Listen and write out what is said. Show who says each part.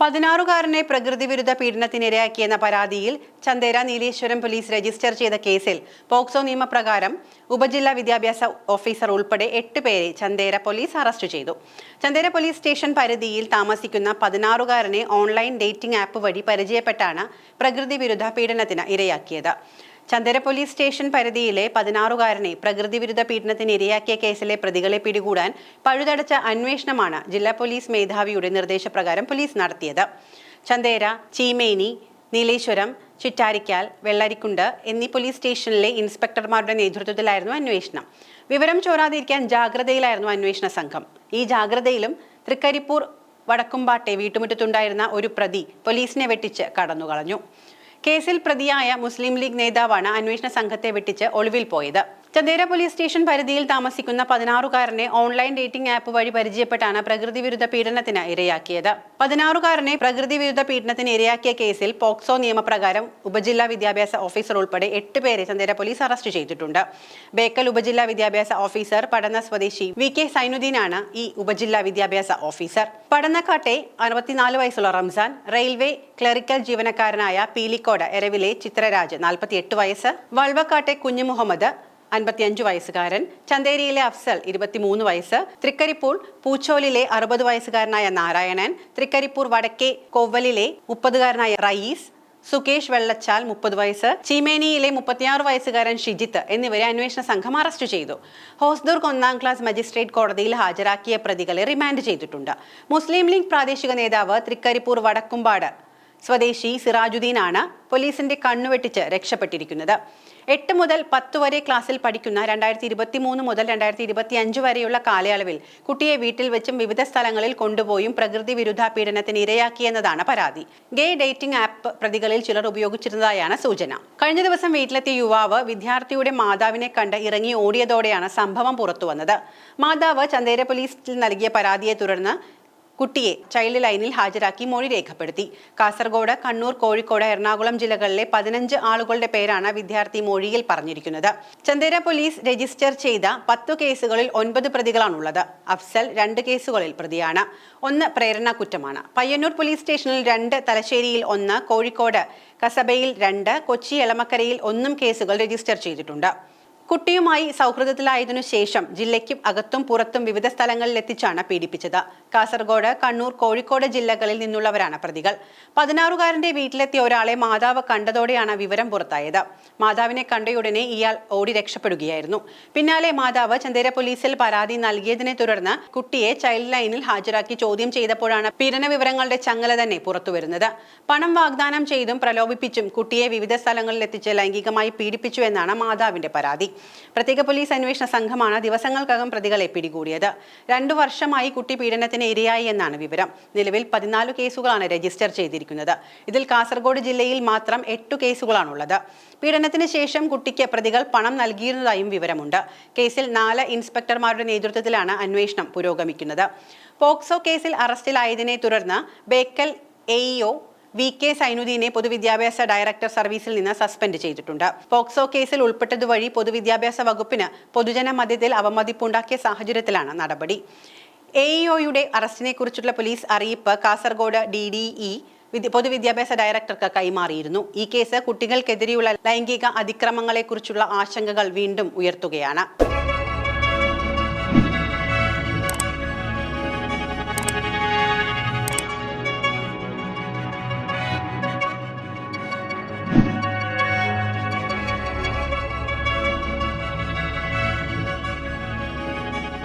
Speaker 1: പതിനാറുകാരനെ പ്രകൃതി വിരുദ്ധ പീഡനത്തിനിരയാക്കിയെന്ന പരാതിയിൽ ചന്ദേര നീലേശ്വരം പോലീസ് രജിസ്റ്റർ ചെയ്ത കേസിൽ പോക്സോ നിയമപ്രകാരം ഉപജില്ലാ വിദ്യാഭ്യാസ ഓഫീസർ ഉൾപ്പെടെ എട്ട് പേരെ ചന്ദേര പോലീസ് അറസ്റ്റ് ചെയ്തു. ചന്ദേര പോലീസ് സ്റ്റേഷൻ പരിധിയിൽ താമസിക്കുന്ന പതിനാറുകാരനെ ഓൺലൈൻ ഡേറ്റിംഗ് ആപ്പ് വഴി പരിചയപ്പെട്ടാണ് പ്രകൃതി വിരുദ്ധ പീഡനത്തിന് ഇരയാക്കിയത്. ചന്ദര പോലീസ് സ്റ്റേഷൻ പരിധിയിലെ പതിനാറുകാരനെ പ്രകൃതി വിരുദ്ധ പീഡനത്തിന് ഇരയാക്കിയ കേസിലെ പ്രതികളെ പിടികൂടാൻ പഴുതടച്ച അന്വേഷണമാണ് ജില്ലാ പോലീസ് മേധാവിയുടെ നിർദ്ദേശപ്രകാരം പോലീസ് നടത്തിയത്. ചന്ദേര ചീമേനി നീലേശ്വരം ചിറ്റാരിക്കാൽ വെള്ളരിക്കുണ്ട് എന്നീ പോലീസ് സ്റ്റേഷനിലെ ഇൻസ്പെക്ടർമാരുടെ നേതൃത്വത്തിലായിരുന്നു അന്വേഷണം. വിവരം ചോരാതിരിക്കാൻ ജാഗ്രതയിലായിരുന്നു അന്വേഷണ സംഘം. ഈ ജാഗ്രതയിലും തൃക്കരിപ്പൂർ വടക്കുംപാട്ടെ വീട്ടുമുറ്റത്തുണ്ടായിരുന്ന ഒരു പ്രതി പോലീസിനെ വെട്ടിച്ച് കടന്നുകളഞ്ഞു. കേസിൽ പ്രതിയായ മുസ്ലിം ലീഗ് നേതാവാണ് അന്വേഷണ സംഘത്തെ വെട്ടിച്ച് ഒളിവിൽ പോയത്. ചന്ദേര പോലീസ് സ്റ്റേഷൻ പരിധിയിൽ താമസിക്കുന്ന പതിനാറുകാരനെ ഓൺലൈൻ ഡേറ്റിംഗ് ആപ്പ് വഴി പരിചയപ്പെട്ടാണ് പ്രകൃതി വിരുദ്ധ പീഡനത്തിന് ഇരയാക്കിയത്. പതിനാറുകാരനെ പ്രകൃതി വിരുദ്ധ പീഡനത്തിന് ഇരയാക്കിയ കേസിൽ പോക്സോ നിയമപ്രകാരം ഉപജില്ലാ വിദ്യാഭ്യാസ ഓഫീസർ ഉൾപ്പെടെ എട്ട് പേരെ ചന്ദേര പോലീസ് അറസ്റ്റ് ചെയ്തിട്ടുണ്ട്. ബേക്കൽ ഉപജില്ലാ വിദ്യാഭ്യാസ ഓഫീസർ പടന്ന സ്വദേശി വി കെ സൈനുദ്ദീനാണ് ഈ ഉപജില്ലാ വിദ്യാഭ്യാസ ഓഫീസർ. പടന്നക്കാട്ടെ അറുപത്തിനാല് വയസ്സുള്ള റംസാൻ റെയിൽവേ ക്ലറിക്കൽ ജീവനക്കാരനായ പീലിക്കോട് എരവിലെ ചിത്രരാജ് നാൽപ്പത്തിയെട്ട് വയസ്സ് വൾവക്കാട്ടെ കുഞ്ഞു മുഹമ്മദ് അൻപത്തിയഞ്ച് വയസ്സുകാരൻ. ചന്തേരിയിലെ അഫ്സൽ ഇരുപത്തിമൂന്ന് വയസ്സ്. തൃക്കരിപ്പൂർ പൂച്ചോലിലെ അറുപത് വയസ്സുകാരനായ നാരായണൻ. തൃക്കരിപ്പൂർ വടക്കേ കൊവ്വലിലെ മുപ്പതുകാരനായ റയീസ്. സുകേഷ് വെള്ളച്ചാൽ മുപ്പത് വയസ്സ്. ചീമേനിയിലെ മുപ്പത്തിയാറ് വയസ്സുകാരൻ ഷിജിത്ത് എന്നിവരെ അന്വേഷണ സംഘം അറസ്റ്റ് ചെയ്തു. ഹോസ്ദുർഗ് ഒന്നാം ക്ലാസ് മജിസ്ട്രേറ്റ് കോടതിയിൽ ഹാജരാക്കിയ പ്രതികളെ റിമാൻഡ് ചെയ്തിട്ടുണ്ട്. മുസ്ലിം ലീഗ് പ്രാദേശിക നേതാവ് തൃക്കരിപ്പൂർ വടക്കുംപാട് സ്വദേശി സിറാജുദ്ദീനാണ് പോലീസിന്റെ കണ്ണുവെട്ടിച്ച് രക്ഷപ്പെട്ടിരിക്കുന്നത്. എട്ട് മുതൽ പത്ത് വരെ ക്ലാസ്സിൽ പഠിക്കുന്ന രണ്ടായിരത്തി ഇരുപത്തി മൂന്ന് മുതൽ രണ്ടായിരത്തി ഇരുപത്തി അഞ്ച് വരെയുള്ള കാലയളവിൽ കുട്ടിയെ വീട്ടിൽ വെച്ചും വിവിധ സ്ഥലങ്ങളിൽ കൊണ്ടുപോയും പ്രകൃതി വിരുദ്ധ പീഡനത്തിന് ഇരയാക്കിയെന്നതാണ് പരാതി. ഗേ ഡേറ്റിംഗ് ആപ്പ് പ്രതികളിൽ ചിലർ ഉപയോഗിച്ചിരുന്നതായാണ് സൂചന. കഴിഞ്ഞ ദിവസം വീട്ടിലെത്തിയ യുവാവ് വിദ്യാർത്ഥിയുടെ മാതാവിനെ കണ്ട് ഇറങ്ങി ഓടിയതോടെയാണ് സംഭവം പുറത്തുവന്നത്. മാതാവ് ചന്ദേര പോലീസിൽ നൽകിയ പരാതിയെ തുടർന്ന് കുട്ടിയെ ചൈൽഡ് ലൈനിൽ ഹാജരാക്കി മൊഴി രേഖപ്പെടുത്തി. കാസർഗോഡ് കണ്ണൂർ കോഴിക്കോട് എറണാകുളം ജില്ലകളിലെ പതിനഞ്ച് ആളുകളുടെ പേരാണ് വിദ്യാർത്ഥി മൊഴിയിൽ പറഞ്ഞിരിക്കുന്നത്. ചന്ദേര പോലീസ് രജിസ്റ്റർ ചെയ്ത പത്തു കേസുകളിൽ ഒൻപത് പ്രതികളാണുള്ളത്. അഫ്സൽ രണ്ട് കേസുകളിൽ പ്രതിയാണ്. ഒന്ന് പ്രേരണ കുറ്റമാണ്. പയ്യന്നൂർ പോലീസ് സ്റ്റേഷനിൽ രണ്ട് തലശ്ശേരിയിൽ ഒന്ന് കോഴിക്കോട് കസബയിൽ രണ്ട് കൊച്ചി എളമക്കരയിൽ ഒന്നും കേസുകൾ രജിസ്റ്റർ ചെയ്തിട്ടുണ്ട്. കുട്ടിയുമായി സൗഹൃദത്തിലായതിനു ശേഷം ജില്ലയ്ക്കും അകത്തും പുറത്തും വിവിധ സ്ഥലങ്ങളിൽ എത്തിച്ചാണ് പീഡിപ്പിച്ചത്. കാസർഗോഡ് കണ്ണൂർ കോഴിക്കോട് ജില്ലകളിൽ നിന്നുള്ളവരാണ് പ്രതികൾ. പതിനാറുകാരന്റെ വീട്ടിലെത്തിയ ഒരാളെ മാതാവ് കണ്ടതോടെയാണ് വിവരം പുറത്തായത്. മാതാവിനെ കണ്ടയുടനെ ഇയാൾ ഓടി രക്ഷപ്പെടുകയായിരുന്നു. പിന്നാലെ മാതാവ് ചന്ദേര പോലീസിൽ പരാതി നൽകിയതിനെ തുടർന്ന് കുട്ടിയെ ചൈൽഡ് ലൈനിൽ ഹാജരാക്കി ചോദ്യം ചെയ്തപ്പോഴാണ് പീഡന വിവരങ്ങളുടെ ചങ്ങല തന്നെ പുറത്തുവരുന്നത്. പണം വാഗ്ദാനം ചെയ്തും പ്രലോഭിപ്പിച്ചും കുട്ടിയെ വിവിധ സ്ഥലങ്ങളിൽ എത്തിച്ച് ലൈംഗികമായി പീഡിപ്പിച്ചു എന്നാണ് മാതാവിന്റെ പരാതി. പ്രത്യേക പോലീസ് അന്വേഷണ സംഘമാണ് ദിവസങ്ങൾക്കകം പ്രതികളെ പിടികൂടിയത്. രണ്ടു വർഷമായി കുട്ടി പീഡനത്തിന് ഇരയായി എന്നാണ് വിവരം. നിലവിൽ പതിനാല് കേസുകളാണ് രജിസ്റ്റർ ചെയ്തിരിക്കുന്നത്. ഇതിൽ കാസർഗോഡ് ജില്ലയിൽ മാത്രം എട്ടു കേസുകളാണുള്ളത്. പീഡനത്തിന് ശേഷം കുട്ടിക്ക് പ്രതികൾ പണം നൽകിയിരുന്നതായും വിവരമുണ്ട്. കേസിൽ നാല് ഇൻസ്പെക്ടർമാരുടെ നേതൃത്വത്തിലാണ് അന്വേഷണം പുരോഗമിക്കുന്നത്. പോക്സോ കേസിൽ അറസ്റ്റിലായതിനെ തുടർന്ന് ബേക്കൽ എഇഒ വി കെ സൈനുദ്ദീനെ പൊതുവിദ്യാഭ്യാസ ഡയറക്ടർ സർവീസിൽ നിന്ന് സസ്പെൻഡ് ചെയ്തിട്ടുണ്ട്. പോക്സോ കേസിൽ ഉൾപ്പെട്ടതുവഴി പൊതുവിദ്യാഭ്യാസ വകുപ്പിന് പൊതുജന മധ്യത്തിൽ അവമതിപ്പുണ്ടാക്കിയ സാഹചര്യത്തിലാണ് നടപടി. എ എഇഒയുടെ അറസ്റ്റിനെ കുറിച്ചുള്ള പോലീസ് അറിയിപ്പ് കാസർഗോഡ് ഡി ഡി ഇ പൊതുവിദ്യാഭ്യാസ ഡയറക്ടർക്ക് കൈമാറിയിരുന്നു. ഈ കേസ് കുട്ടികൾക്കെതിരെയുള്ള ലൈംഗിക അതിക്രമങ്ങളെക്കുറിച്ചുള്ള ആശങ്കകൾ വീണ്ടും ഉയർത്തുകയാണ്.